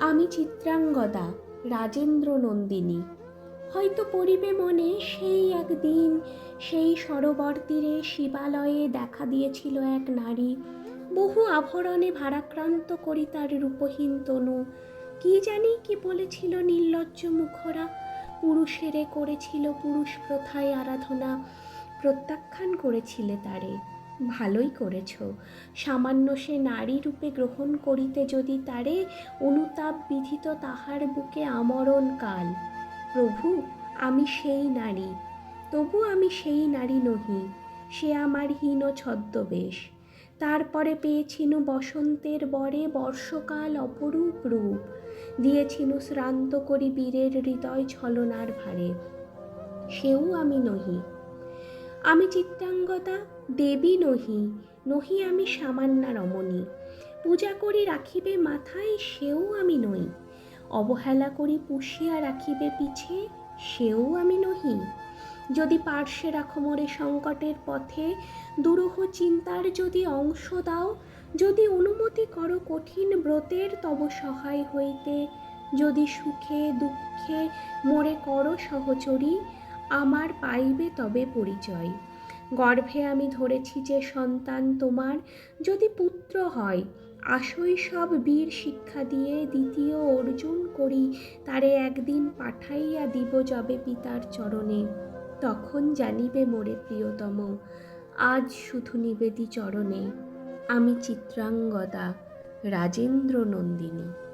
আমি চিত্রাঙ্গদা রাজেন্দ্র নন্দিনী হয়তো পড়িবে মনে সেই একদিন সেই সরোবর তীরে শিবালয়ে দেখা দিয়েছিল এক নারী। বহু আভরণে ভারাক্রান্ত করি তার রূপহীন তনু। কি জানি কি বলেছিল নির্লজ্জ মুখরা। পুরুষেরে করেছিল পুরুষ প্রথায় আরাধনা। প্রত্যাখ্যান করেছিলে তারে। ভালোই করেছ। সামান্য সে নারী রূপে গ্রহণ করিতে যদি তারে অনুতাপ বিধিত তাহার বুকে আমরণ কাল। প্রভু, আমি সেই নারী, তবু আমি সেই নারী নহি, সে আমার হীন ছদ্মবেশ। তারপরে পেয়েছিনু বসন্তের বরে বর্ষকাল অপরূপ রূপ, দিয়েছিনু শ্রান্ত করি বীরের হৃদয় ছলনার ভারে। সেও আমি নহি আমি চিত্রাঙ্গদা দেবী নহি নহি আমি সামান্যা রমণী। পূজা করি রাখিবে মাথায়, সেও আমি নই। অবহেলা করি পুষিয়া রাখিবে পিছে, সেও আমি নহি। যদি পার্শ্বে রাখো মোরে সংকটের পথে, দুরূহ চিন্তার যদি অংশ দাও, যদি অনুমতি করো কঠিন ব্রতের, তব সহায় হইতে। যদি সুখে দুঃখে মোরে করো সহচরী আমার পাইবে তবে পরিচয়। গর্ভে আমি ধরেছি যে সন্তান তোমার, যদি পুত্র হয়, আসই সব বীর শিক্ষা দিয়ে দ্বিতীয় অর্জুন করি, তারে একদিন পাঠাইয়া দিব যবে পিতার চরণে। তখন জানিবে মোরে প্রিয়তম, আজ শুধু নিবেদি চরণে। আমি চিত্রাঙ্গদা রাজেন্দ্র নন্দিনী